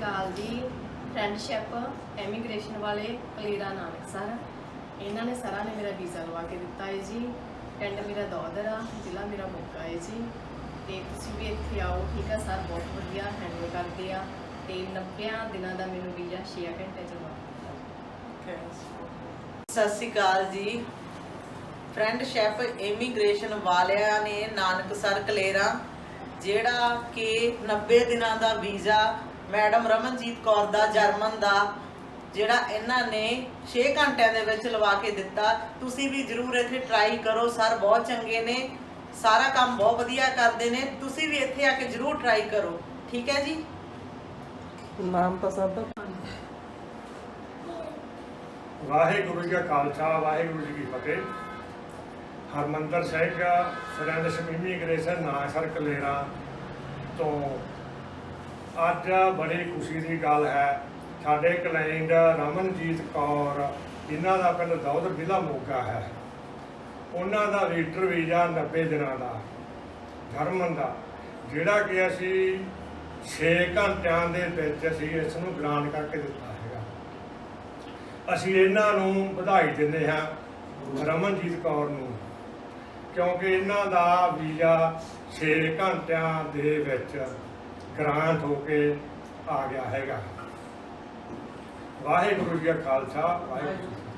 ਅਕਾਲ ਜੀ friendship immigration ਵਾਲੇ ਕਲੀਰਾ Nanak sir. ਇਹਨਾਂ ਨੇ ਸਰਾਂ ਨੇ ਮੇਰਾ ਵੀਜ਼ਾ ਲਵਾ ਕੇ ਦਿੱਤਾ ਹੈ ਜੀ। ਪਿੰਡ ਮੇਰਾ ਦੌਦਰ ਆ, ਜ਼ਿਲ੍ਹਾ ਮੇਰਾ ਮੋਗਾ ਹੈ ਜੀ। ਤੇ ਤੁਸੀਂ ਵੀ ਇੱਥੇ ਆਓ, ਠੀਕ ਆ ਸਰ? ਬਹੁਤ ਵਧੀਆ ਹੈਂਡਲ ਕਰਦੇ ਆ। ਤੇ 90 ਦਿਨਾਂ ਦਾ ਮੈਨੂੰ ਵੀਜ਼ਾ 6 ਘੰਟੇ ਚ ਲਵਾ ਦਿੱਤਾ। ਸਤਿ ਸ਼੍ਰੀ ਅਕਾਲ ਜੀ। ਫਰੈਂਡਸ਼ਿਪ ਇਮੀਗ੍ਰੇਸ਼ਨ ਵਾਲਿਆਂ ਨੇ ਨਾਨਕ ਸਰ ਕਲੇਰਾ, ਜਿਹੜਾ ਕਿ 90 ਦਿਨਾਂ ਦਾ ਵੀਜ਼ਾ ਮੈਡਮ ਰਮਨਜੀਤ ਕੌਰ ਦਾ ਜਰਮਨ ਦਾ ਜਿਹੜਾ ਇਹਨਾਂ ਨੇ 6 ਘੰਟਿਆਂ ਦੇ ਵਿੱਚ ਲਵਾ ਕੇ ਦਿੱਤਾ। ਤੁਸੀਂ ਵੀ ਜਰੂਰ ਇੱਥੇ ਟਰਾਈ ਕਰੋ ਸਰ ਬਹੁਤ ਚੰਗੇ ਨੇ ਸਾਰਾ ਕੰਮ ਬਹੁਤ ਵਧੀਆ ਕਰਦੇ ਨੇ। ਤੁਸੀਂ ਵੀ ਇੱਥੇ ਆ ਕੇ ਜਰੂਰ ਟਰਾਈ ਕਰੋ ਠੀਕ ਹੈ ਜੀ? ਨਾਮ ਤਾਂ ਸਭ ਦਾ ਵਾਹਿਗੁਰੂ ਜੀ ਕਾ ਖਾਲਸਾ ਵਾਹਿਗੁਰੂ ਜੀ ਕੀ ਫਤਿਹ। ਹਰਮੰਦਰ ਸਾਹਿਬ ਦਾ ਸਰੰਦ ਸਮੀਮੀ ਇਮੀਗ੍ਰੇਸ਼ਨ ਨਾਸਰ ਕਲੇਰਾ ਤੋਂ ਅੱਜ ਬੜੀ ਖੁਸ਼ੀ ਦੀ ਗੱਲ ਹੈ। ਸਾਡੇ ਕਲਾਇੰਟ ਰਮਨਜੀਤ ਕੌਰ ਇਹਨਾਂ ਦਾ ਪਿੰਡ ਦੌਦ ਜ਼ਿਲ੍ਹਾ ਮੋਗਾ ਹੈ। ਉਹਨਾਂ ਦਾ ਰੀਟਰ ਵੀਜ਼ਾ 90 ਦਿਨਾਂ ਦਾ ਜਰਮਨ ਦਾ, ਜਿਹੜਾ ਕਿ ਅਸੀਂ 6 ਘੰਟਿਆਂ ਦੇ ਵਿੱਚ ਅਸੀਂ ਇਸ ਨੂੰ ਗ੍ਰਾਂਟ ਕਰਕੇ ਦਿੱਤਾ ਹੈਗਾ। ਅਸੀਂ ਇਹਨਾਂ ਨੂੰ ਵਧਾਈ ਦਿੰਦੇ ਹਾਂ ਰਮਨਜੀਤ ਕੌਰ ਨੂੰ, ਕਿਉਂਕਿ ਇਹਨਾਂ ਦਾ ਵੀਜ਼ਾ 6 ਘੰਟਿਆਂ ਦੇ ਵਿੱਚ ਗ੍ਰਾਂਟ ਹੋ ਕੇ ਆ ਗਿਆ ਹੈਗਾ। ਵਾਹਿਗੁਰੂ ਜੀ ਕਾ ਖਾਲਸਾ ਵਾਹਿਗੁਰੂ ਜੀ